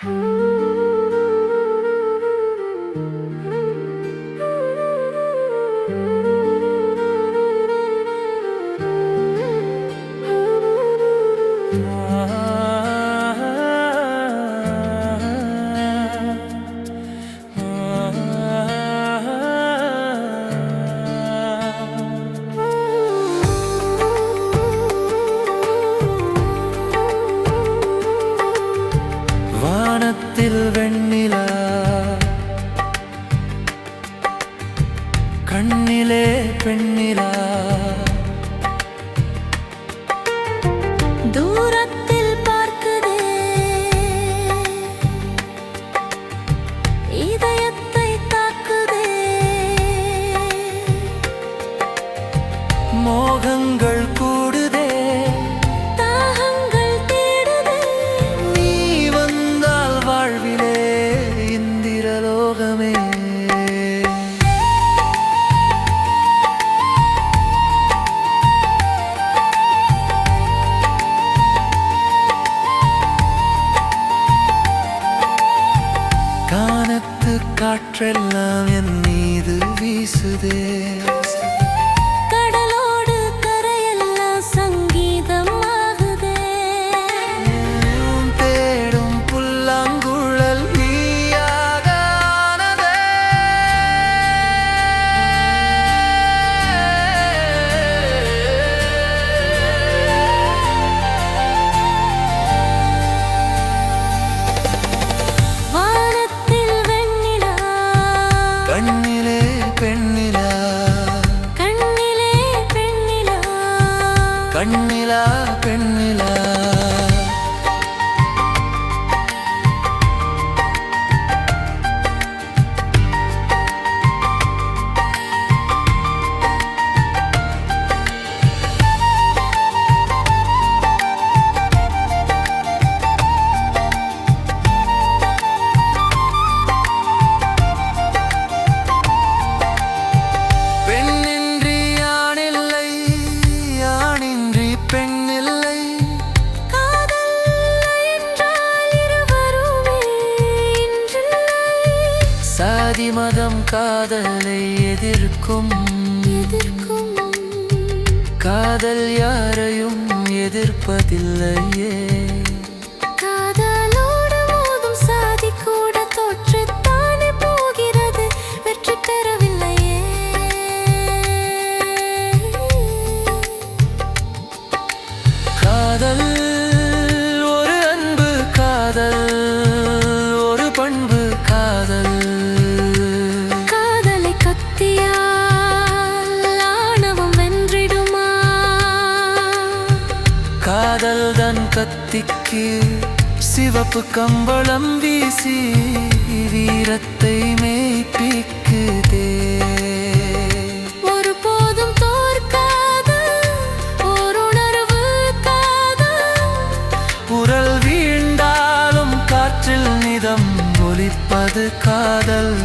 Mm-hmm. கண்ணிலா. கண்ணிலே பெண்ணிலா. காற்றெல்லாம் என் மீது வீசுதே. கண்ணிலா பெண் மதிமதம் காதலை எதிர்க்கும். எதிர்க்கும் காதல் யாரையும் எதிர்ப்பதில்லையே. காதல் தன் கத்திக்கு சிவப்பு கம்பளம் வீசி வீரத்தை மேய்ப்பிக்குதே. குரல் வீண்டாலும் காற்றில் நிதம் ஒலிப்பது காதல்.